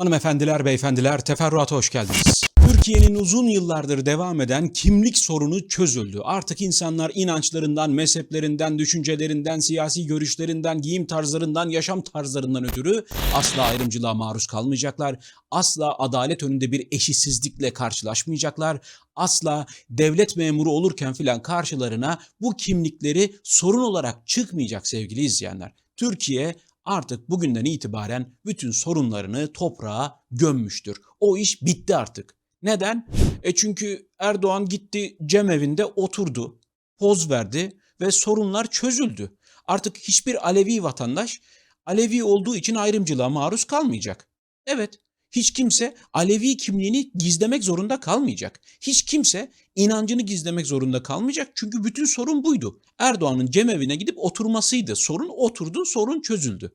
Hanımefendiler, beyefendiler, teferruata hoş geldiniz. Türkiye'nin uzun yıllardır devam eden kimlik sorunu çözüldü. Artık insanlar inançlarından, mezheplerinden, düşüncelerinden, siyasi görüşlerinden, giyim tarzlarından, yaşam tarzlarından ötürü asla ayrımcılığa maruz kalmayacaklar. Asla adalet önünde bir eşitsizlikle karşılaşmayacaklar. Asla devlet memuru olurken filan karşılarına bu kimlikleri sorun olarak çıkmayacak sevgili izleyenler. Türkiye artık bugünden itibaren bütün sorunlarını toprağa gömmüştür. O iş bitti artık. Neden? E çünkü Erdoğan gitti cemevinde oturdu, poz verdi ve sorunlar çözüldü. Artık hiçbir Alevi vatandaş Alevi olduğu için ayrımcılığa maruz kalmayacak. Evet, hiç kimse Alevi kimliğini gizlemek zorunda kalmayacak. Hiç kimse inancını gizlemek zorunda kalmayacak. Çünkü bütün sorun buydu. Erdoğan'ın cemevine gidip oturmasıydı. Sorun oturdu, sorun çözüldü.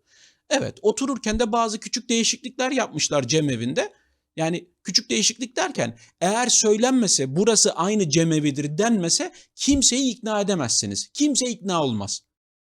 Evet, otururken de bazı küçük değişiklikler yapmışlar cemevinde. Yani küçük değişiklik derken eğer söylenmese burası aynı cemevidir denmese kimseyi ikna edemezsiniz. Kimse ikna olmaz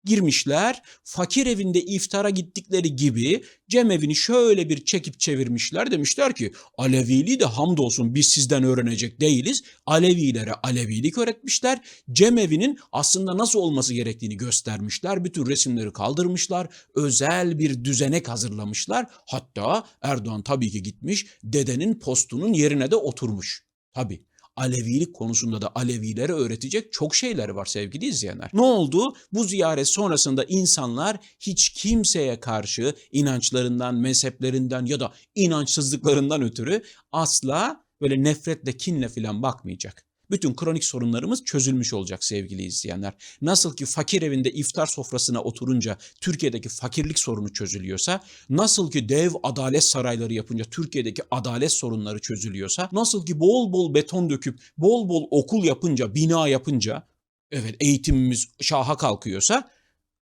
girmişler. Fakir evinde iftara gittikleri gibi cemevini şöyle bir çekip çevirmişler. Demişler ki Aleviliği de hamdolsun biz sizden öğrenecek değiliz. Alevilere Alevilik öğretmişler. Cemevinin aslında nasıl olması gerektiğini göstermişler. Bütün resimleri kaldırmışlar. Özel bir düzenek hazırlamışlar. Hatta Erdoğan tabii ki gitmiş dedenin postunun yerine de oturmuş. Tabii. Alevilik konusunda da Alevilere öğretecek çok şeyler var sevgili izleyenler. Ne oldu? Bu ziyaret sonrasında insanlar hiç kimseye karşı inançlarından, mezheplerinden ya da inançsızlıklarından ötürü asla böyle nefretle, kinle filan bakmayacak. Bütün kronik sorunlarımız çözülmüş olacak sevgili izleyenler. Nasıl ki fakir evinde iftar sofrasına oturunca Türkiye'deki fakirlik sorunu çözülüyorsa, nasıl ki dev adalet sarayları yapınca Türkiye'deki adalet sorunları çözülüyorsa, nasıl ki bol bol beton döküp bol bol okul yapınca, bina yapınca evet eğitimimiz şaha kalkıyorsa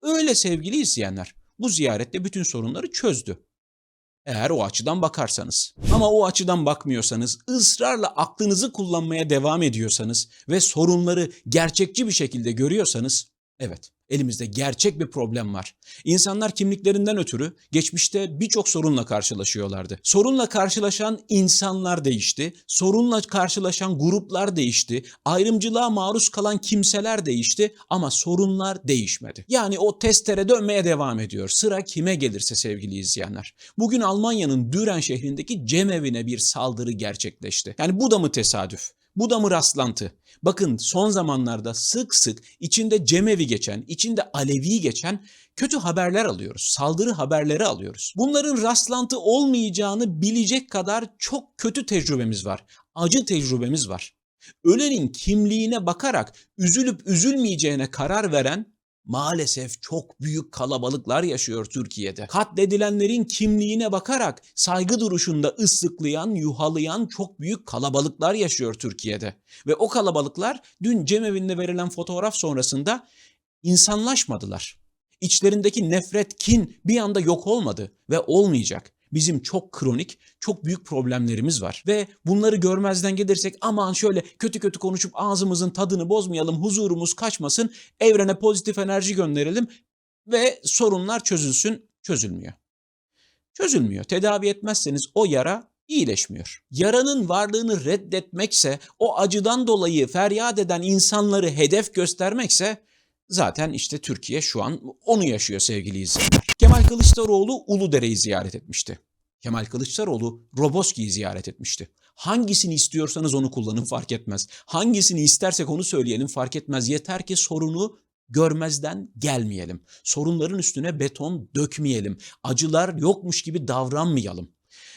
öyle sevgili izleyenler. Bu ziyarette bütün sorunları çözdü. Eğer o açıdan bakarsanız. Ama o açıdan bakmıyorsanız, ısrarla aklınızı kullanmaya devam ediyorsanız ve sorunları gerçekçi bir şekilde görüyorsanız, evet elimizde gerçek bir problem var. İnsanlar kimliklerinden ötürü geçmişte birçok sorunla karşılaşıyorlardı. Sorunla karşılaşan insanlar değişti, sorunla karşılaşan gruplar değişti, ayrımcılığa maruz kalan kimseler değişti ama sorunlar değişmedi. Yani o testere dönmeye devam ediyor. Sıra kime gelirse sevgili izleyenler. Bugün Almanya'nın Düren şehrindeki cemevine bir saldırı gerçekleşti. Yani bu da mı tesadüf? Bu da mı rastlantı? Bakın son zamanlarda sık sık içinde cemevi geçen, içinde Alevi geçen kötü haberler alıyoruz. Saldırı haberleri alıyoruz. Bunların rastlantı olmayacağını bilecek kadar çok kötü tecrübemiz var. Acı tecrübemiz var. Ölenin kimliğine bakarak üzülüp üzülmeyeceğine karar veren maalesef çok büyük kalabalıklar yaşıyor Türkiye'de. Katledilenlerin kimliğine bakarak saygı duruşunda ıslıklayan, yuhalayan çok büyük kalabalıklar yaşıyor Türkiye'de. Ve o kalabalıklar dün cemevinde verilen fotoğraf sonrasında insanlaşmadılar. İçlerindeki nefret, kin bir anda yok olmadı ve olmayacak. Bizim çok kronik, çok büyük problemlerimiz var. Ve bunları görmezden gelirsek aman şöyle kötü kötü konuşup ağzımızın tadını bozmayalım, huzurumuz kaçmasın, evrene pozitif enerji gönderelim ve sorunlar çözülsün, çözülmüyor. Çözülmüyor. Tedavi etmezseniz o yara iyileşmiyor. Yaranın varlığını reddetmekse, o acıdan dolayı feryat eden insanları hedef göstermekse Zaten işte Türkiye şu an onu yaşıyor sevgili izleyiciler. Kemal Kılıçdaroğlu Uludere'yi ziyaret etmişti. Kemal Kılıçdaroğlu Roboski'yi ziyaret etmişti. Hangisini istiyorsanız onu kullanın fark etmez. Hangisini istersek onu söyleyelim fark etmez. Yeter ki sorunu görmezden gelmeyelim. Sorunların üstüne beton dökmeyelim. Acılar yokmuş gibi davranmayalım.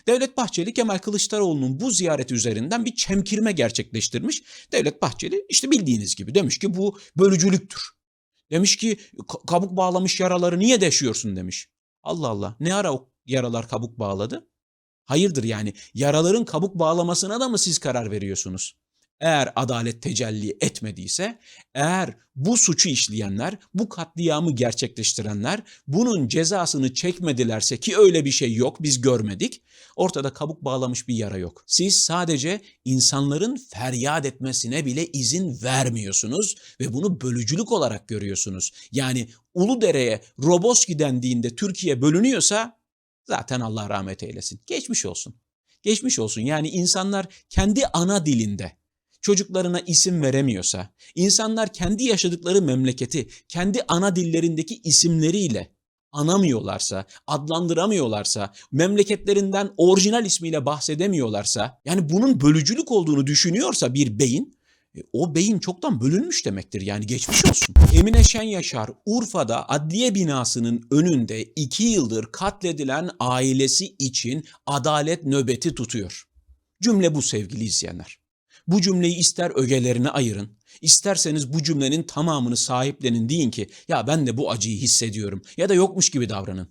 Devlet Bahçeli Kemal Kılıçdaroğlu'nun bu ziyareti üzerinden bir çemkirme gerçekleştirmiş. Devlet Bahçeli işte bildiğiniz gibi demiş ki bu bölücülüktür. Demiş ki kabuk bağlamış yaraları niye deşiyorsun demiş. Allah Allah ne ara o yaralar kabuk bağladı? Hayırdır yani yaraların kabuk bağlamasına da mı siz karar veriyorsunuz? Eğer adalet tecelli etmediyse, eğer bu suçu işleyenler, bu katliamı gerçekleştirenler bunun cezasını çekmedilerse ki öyle bir şey yok biz görmedik. Ortada kabuk bağlamış bir yara yok. Siz sadece insanların feryat etmesine bile izin vermiyorsunuz ve bunu bölücülük olarak görüyorsunuz. Yani Uludere'ye Roboski dendiğinde Türkiye bölünüyorsa Zaten Allah rahmet eylesin. Geçmiş olsun. Geçmiş olsun. Yani insanlar kendi ana dilinde çocuklarına isim veremiyorsa, insanlar kendi yaşadıkları memleketi kendi ana dillerindeki isimleriyle anamıyorlarsa, adlandıramıyorlarsa, memleketlerinden orijinal ismiyle bahsedemiyorlarsa, yani bunun bölücülük olduğunu düşünüyorsa bir beyin, e, o beyin çoktan bölünmüş demektir yani geçmiş olsun. Emine Şen Yaşar Urfa'da adliye binasının önünde iki yıldır katledilen ailesi için adalet nöbeti tutuyor. Cümle bu sevgili izleyenler. Bu cümleyi ister ögelerine ayırın, isterseniz bu cümlenin tamamını sahiplenin deyin ki ya ben de bu acıyı hissediyorum ya da yokmuş gibi davranın.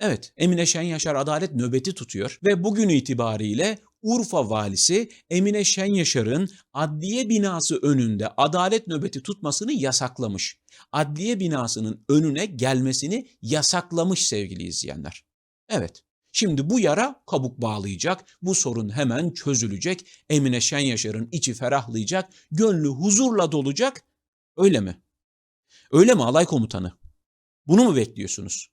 Evet, Emine Şen Yaşar adalet nöbeti tutuyor ve bugün itibariyle Urfa valisi Emine Şen Yaşar'ın adliye binası önünde adalet nöbeti tutmasını yasaklamış. Adliye binasının önüne gelmesini yasaklamış sevgili izleyenler. Evet, Şimdi bu yara kabuk bağlayacak, bu sorun hemen çözülecek, Emine Şen Yaşar'ın içi ferahlayacak, gönlü huzurla dolacak. Öyle mi? Öyle mi alay komutanı? Bunu mu bekliyorsunuz?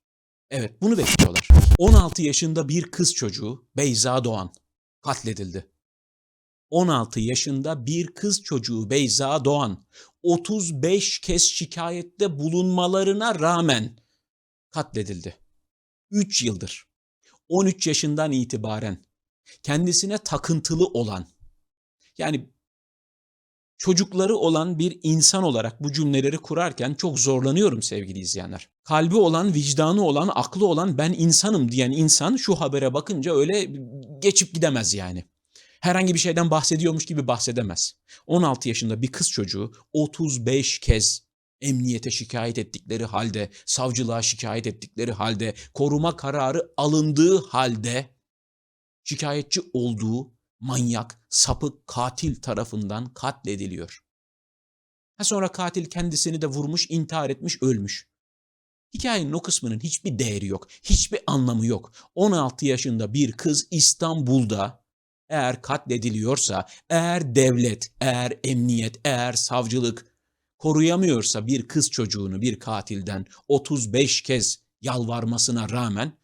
Evet, bunu bekliyorlar. 16 yaşında bir kız çocuğu Beyza Doğan katledildi. 16 yaşında bir kız çocuğu Beyza Doğan 35 kez şikayette bulunmalarına rağmen katledildi. 3 yıldır 13 yaşından itibaren kendisine takıntılı olan yani çocukları olan bir insan olarak bu cümleleri kurarken çok zorlanıyorum sevgili izleyenler. Kalbi olan, vicdanı olan, aklı olan ben insanım diyen insan şu habere bakınca öyle geçip gidemez yani. Herhangi bir şeyden bahsediyormuş gibi bahsedemez. 16 yaşında bir kız çocuğu 35 kez emniyete şikayet ettikleri halde, savcılığa şikayet ettikleri halde, koruma kararı alındığı halde şikayetçi olduğu manyak, sapık, katil tarafından katlediliyor. Ha sonra katil kendisini de vurmuş, intihar etmiş, ölmüş. Hikayenin o kısmının hiçbir değeri yok, hiçbir anlamı yok. 16 yaşında bir kız İstanbul'da eğer katlediliyorsa, eğer devlet, eğer emniyet, eğer savcılık koruyamıyorsa bir kız çocuğunu bir katilden 35 kez yalvarmasına rağmen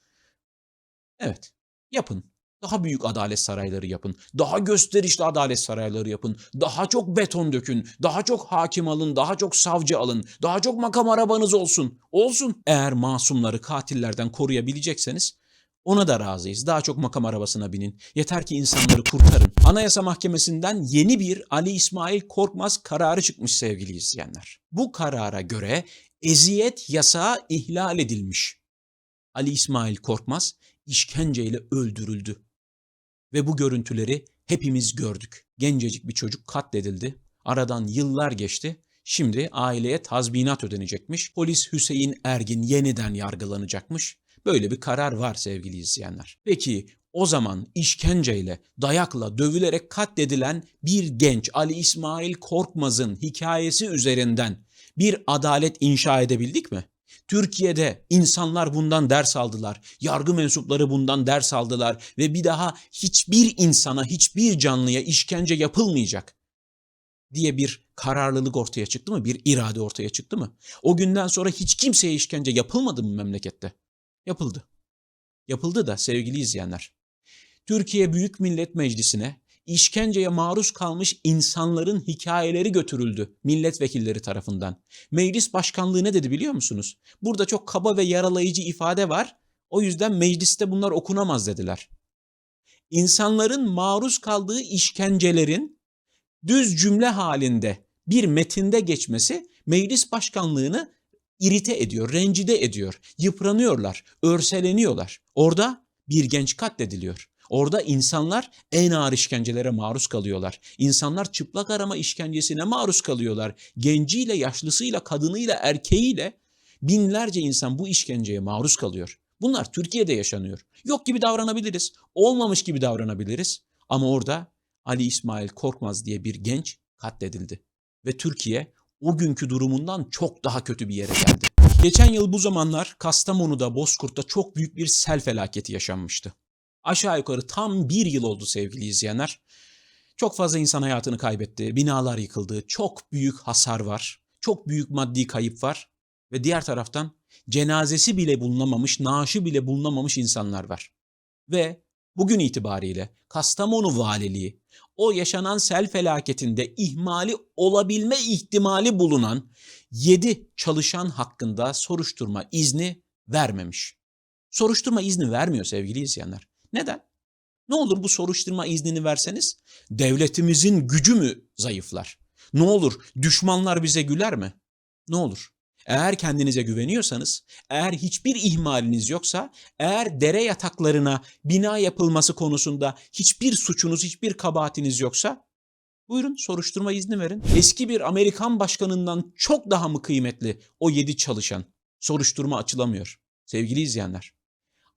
evet yapın. Daha büyük adalet sarayları yapın. Daha gösterişli adalet sarayları yapın. Daha çok beton dökün. Daha çok hakim alın. Daha çok savcı alın. Daha çok makam arabanız olsun. Olsun. Eğer masumları katillerden koruyabilecekseniz ona da razıyız. Daha çok makam arabasına binin. Yeter ki insanları kurtarın. Anayasa Mahkemesi'nden yeni bir Ali İsmail Korkmaz kararı çıkmış sevgili izleyenler. Bu karara göre eziyet yasağı ihlal edilmiş. Ali İsmail Korkmaz işkenceyle öldürüldü. Ve bu görüntüleri hepimiz gördük. Gencecik bir çocuk katledildi. Aradan yıllar geçti. Şimdi aileye tazminat ödenecekmiş. Polis Hüseyin Ergin yeniden yargılanacakmış. Böyle bir karar var sevgili izleyenler. Peki o zaman işkenceyle, dayakla, dövülerek katledilen bir genç Ali İsmail Korkmaz'ın hikayesi üzerinden bir adalet inşa edebildik mi? Türkiye'de insanlar bundan ders aldılar. Yargı mensupları bundan ders aldılar ve bir daha hiçbir insana, hiçbir canlıya işkence yapılmayacak diye bir kararlılık ortaya çıktı mı? Bir irade ortaya çıktı mı? O günden sonra hiç kimseye işkence yapılmadı mı memlekette? Yapıldı. Yapıldı da sevgili izleyenler. Türkiye Büyük Millet Meclisi'ne işkenceye maruz kalmış insanların hikayeleri götürüldü milletvekilleri tarafından. Meclis başkanlığı ne dedi biliyor musunuz? Burada çok kaba ve yaralayıcı ifade var. O yüzden mecliste bunlar okunamaz dediler. İnsanların maruz kaldığı işkencelerin düz cümle halinde bir metinde geçmesi meclis başkanlığını irite ediyor, rencide ediyor, yıpranıyorlar, örseleniyorlar. Orada bir genç katlediliyor. Orada insanlar en ağır işkencelere maruz kalıyorlar. İnsanlar çıplak arama işkencesine maruz kalıyorlar. Genciyle, yaşlısıyla, kadınıyla, erkeğiyle binlerce insan bu işkenceye maruz kalıyor. Bunlar Türkiye'de yaşanıyor. Yok gibi davranabiliriz, olmamış gibi davranabiliriz. Ama orada Ali İsmail Korkmaz diye bir genç katledildi. Ve Türkiye o günkü durumundan çok daha kötü bir yere geldi. Geçen yıl bu zamanlar Kastamonu'da, Bozkurt'ta çok büyük bir sel felaketi yaşanmıştı. Aşağı yukarı tam bir yıl oldu sevgili izleyenler. Çok fazla insan hayatını kaybetti, binalar yıkıldı, çok büyük hasar var, çok büyük maddi kayıp var. Ve diğer taraftan cenazesi bile bulunamamış, naaşı bile bulunamamış insanlar var. Ve bugün itibariyle Kastamonu Valiliği o yaşanan sel felaketinde ihmali olabilme ihtimali bulunan 7 çalışan hakkında soruşturma izni vermemiş. Soruşturma izni vermiyor sevgili izleyenler. Neden? Ne olur bu soruşturma iznini verseniz devletimizin gücü mü zayıflar? Ne olur düşmanlar bize güler mi? Ne olur? Eğer kendinize güveniyorsanız, eğer hiçbir ihmaliniz yoksa, eğer dere yataklarına bina yapılması konusunda hiçbir suçunuz, hiçbir kabahatiniz yoksa buyurun soruşturma izni verin. Eski bir Amerikan başkanından çok daha mı kıymetli o yedi çalışan? Soruşturma açılamıyor. Sevgili izleyenler,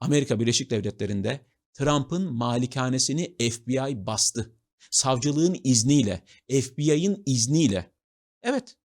Amerika Birleşik Devletleri'nde Trump'ın malikanesini FBI bastı. Savcılığın izniyle, FBI'ın izniyle. Evet,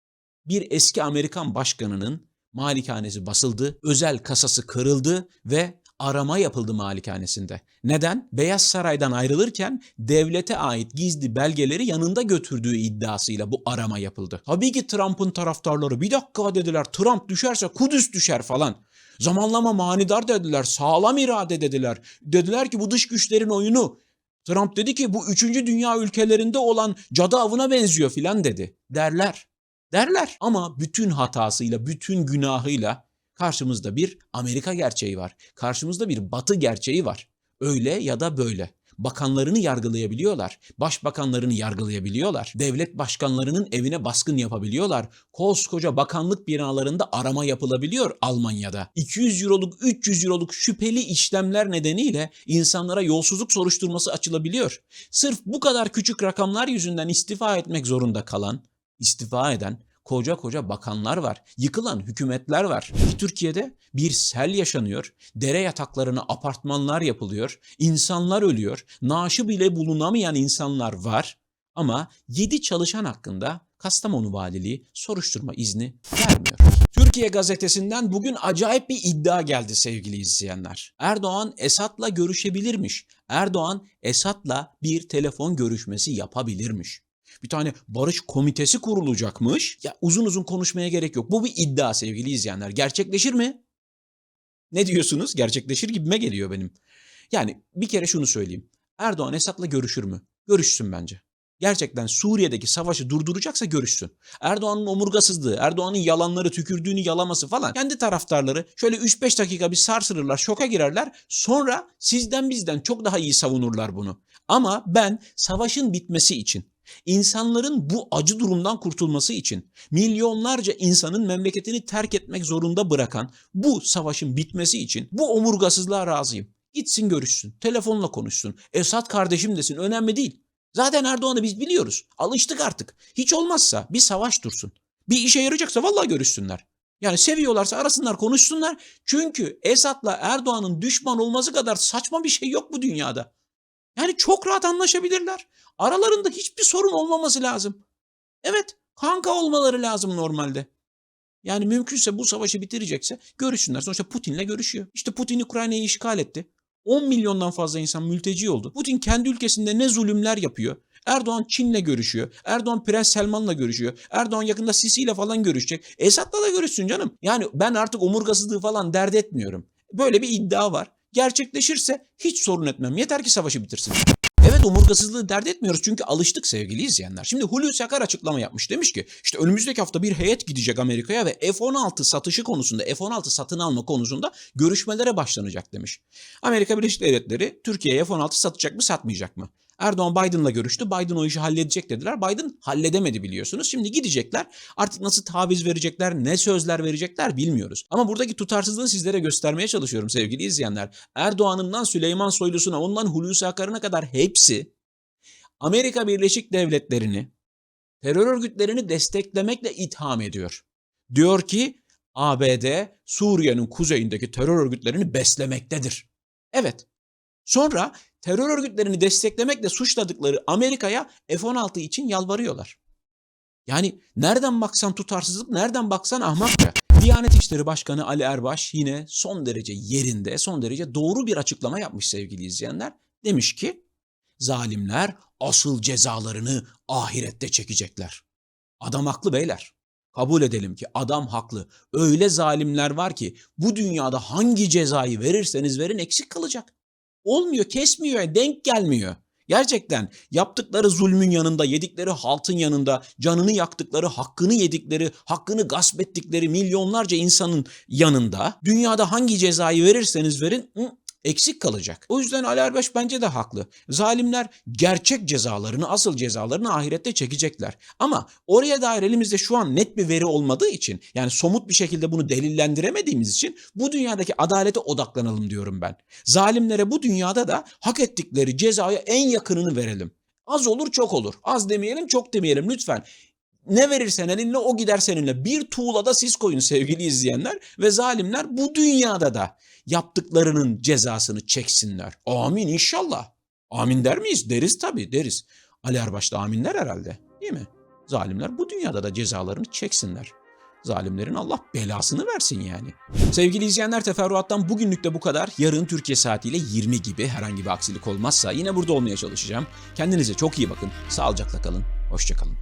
bir eski Amerikan başkanının malikanesi basıldı, özel kasası kırıldı ve arama yapıldı malikanesinde. Neden? Beyaz Saray'dan ayrılırken devlete ait gizli belgeleri yanında götürdüğü iddiasıyla bu arama yapıldı. Tabii ki Trump'ın taraftarları bir dakika dediler Trump düşerse Kudüs düşer falan. Zamanlama manidar dediler, sağlam irade dediler. Dediler ki bu dış güçlerin oyunu. Trump dedi ki bu üçüncü dünya ülkelerinde olan cadı avına benziyor filan dedi. Derler. Derler ama bütün hatasıyla, bütün günahıyla karşımızda bir Amerika gerçeği var. Karşımızda bir Batı gerçeği var. Öyle ya da böyle. Bakanlarını yargılayabiliyorlar. Başbakanlarını yargılayabiliyorlar. Devlet başkanlarının evine baskın yapabiliyorlar. Koskoca bakanlık binalarında arama yapılabiliyor Almanya'da. 200 euroluk, 300 euroluk şüpheli işlemler nedeniyle insanlara yolsuzluk soruşturması açılabiliyor. Sırf bu kadar küçük rakamlar yüzünden istifa etmek zorunda kalan, istifa eden koca koca bakanlar var. Yıkılan hükümetler var. Türkiye'de bir sel yaşanıyor. Dere yataklarına apartmanlar yapılıyor. insanlar ölüyor. Naaşı bile bulunamayan insanlar var. Ama 7 çalışan hakkında Kastamonu Valiliği soruşturma izni vermiyor. Türkiye gazetesinden bugün acayip bir iddia geldi sevgili izleyenler. Erdoğan Esat'la görüşebilirmiş. Erdoğan Esat'la bir telefon görüşmesi yapabilirmiş bir tane barış komitesi kurulacakmış. Ya uzun uzun konuşmaya gerek yok. Bu bir iddia sevgili izleyenler. Gerçekleşir mi? Ne diyorsunuz? Gerçekleşir gibime geliyor benim. Yani bir kere şunu söyleyeyim. Erdoğan Esad'la görüşür mü? Görüşsün bence. Gerçekten Suriye'deki savaşı durduracaksa görüşsün. Erdoğan'ın omurgasızlığı, Erdoğan'ın yalanları, tükürdüğünü yalaması falan. Kendi taraftarları şöyle 3-5 dakika bir sarsılırlar, şoka girerler. Sonra sizden bizden çok daha iyi savunurlar bunu. Ama ben savaşın bitmesi için, İnsanların bu acı durumdan kurtulması için milyonlarca insanın memleketini terk etmek zorunda bırakan bu savaşın bitmesi için bu omurgasızlığa razıyım. Gitsin görüşsün, telefonla konuşsun, Esat kardeşim desin önemli değil. Zaten Erdoğan'ı biz biliyoruz. Alıştık artık. Hiç olmazsa bir savaş dursun. Bir işe yarayacaksa vallahi görüşsünler. Yani seviyorlarsa arasınlar konuşsunlar. Çünkü Esat'la Erdoğan'ın düşman olması kadar saçma bir şey yok bu dünyada. Yani çok rahat anlaşabilirler. Aralarında hiçbir sorun olmaması lazım. Evet, kanka olmaları lazım normalde. Yani mümkünse bu savaşı bitirecekse görüşsünler. Sonuçta Putin'le görüşüyor. İşte Putin Ukrayna'yı işgal etti. 10 milyondan fazla insan mülteci oldu. Putin kendi ülkesinde ne zulümler yapıyor. Erdoğan Çin'le görüşüyor. Erdoğan Prens Selman'la görüşüyor. Erdoğan yakında Sisi ile falan görüşecek. Esad'la da görüşsün canım. Yani ben artık omurgasızlığı falan dert etmiyorum. Böyle bir iddia var. Gerçekleşirse hiç sorun etmem. Yeter ki savaşı bitirsin. Omurgasızlığı dert etmiyoruz çünkü alıştık sevgili izleyenler. Şimdi Hulusi Akar açıklama yapmış. Demiş ki işte önümüzdeki hafta bir heyet gidecek Amerika'ya ve F-16 satışı konusunda, F-16 satın alma konusunda görüşmelere başlanacak demiş. Amerika Birleşik Devletleri Türkiye'ye F-16 satacak mı satmayacak mı? Erdoğan Biden'la görüştü. Biden o işi halledecek dediler. Biden halledemedi biliyorsunuz. Şimdi gidecekler. Artık nasıl taviz verecekler, ne sözler verecekler bilmiyoruz. Ama buradaki tutarsızlığı sizlere göstermeye çalışıyorum sevgili izleyenler. Erdoğan'ından Süleyman Soylusu'na, ondan Hulusi Akar'ına kadar hepsi Amerika Birleşik Devletleri'ni terör örgütlerini desteklemekle itham ediyor. Diyor ki ABD Suriye'nin kuzeyindeki terör örgütlerini beslemektedir. Evet. Sonra terör örgütlerini desteklemekle suçladıkları Amerika'ya F-16 için yalvarıyorlar. Yani nereden baksan tutarsızlık, nereden baksan ahmakça. Diyanet İşleri Başkanı Ali Erbaş yine son derece yerinde, son derece doğru bir açıklama yapmış sevgili izleyenler. Demiş ki, zalimler asıl cezalarını ahirette çekecekler. Adam haklı beyler. Kabul edelim ki adam haklı. Öyle zalimler var ki bu dünyada hangi cezayı verirseniz verin eksik kalacak. Olmuyor, kesmiyor, denk gelmiyor. Gerçekten yaptıkları zulmün yanında, yedikleri haltın yanında, canını yaktıkları, hakkını yedikleri, hakkını gasp ettikleri milyonlarca insanın yanında dünyada hangi cezayı verirseniz verin eksik kalacak. O yüzden Ali Erbaş bence de haklı. Zalimler gerçek cezalarını, asıl cezalarını ahirette çekecekler. Ama oraya dair elimizde şu an net bir veri olmadığı için, yani somut bir şekilde bunu delillendiremediğimiz için bu dünyadaki adalete odaklanalım diyorum ben. Zalimlere bu dünyada da hak ettikleri cezaya en yakınını verelim. Az olur çok olur. Az demeyelim çok demeyelim lütfen. Ne verirsen elinle o gider seninle. Bir tuğlada siz koyun sevgili izleyenler ve zalimler bu dünyada da yaptıklarının cezasını çeksinler. Amin inşallah. Amin der miyiz? Deriz tabii deriz. Ali Erbaş da amin der herhalde değil mi? Zalimler bu dünyada da cezalarını çeksinler. Zalimlerin Allah belasını versin yani. Sevgili izleyenler teferruattan bugünlük de bu kadar. Yarın Türkiye saatiyle 20 gibi herhangi bir aksilik olmazsa yine burada olmaya çalışacağım. Kendinize çok iyi bakın. Sağlıcakla kalın. Hoşçakalın.